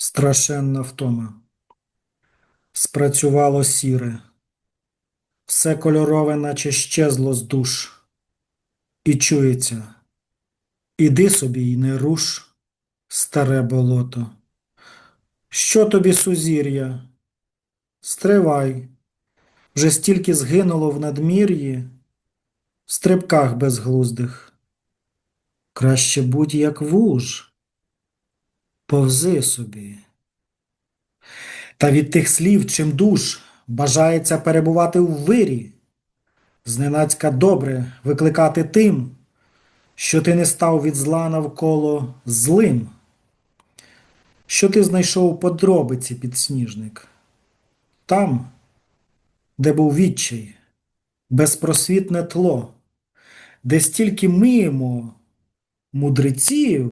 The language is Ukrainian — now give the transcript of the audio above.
Страшенна втома. Спрацювало сіре. Все кольорове, наче щезло з душ. І чується. Іди собі й не руш, старе болото. Що тобі, сузір'я? Стривай. Вже стільки згинуло в надмір'ї, в стрибках безглуздих. Краще будь як вуж. Повзи собі. Та від тих слів чим душ бажається перебувати в вирі, зненацька добре викликати тим, що ти не став від зла навколо злим, що ти знайшов подробиці підсніжник, там, де був відчай, безпросвітне тло, де стільки мимо мудреців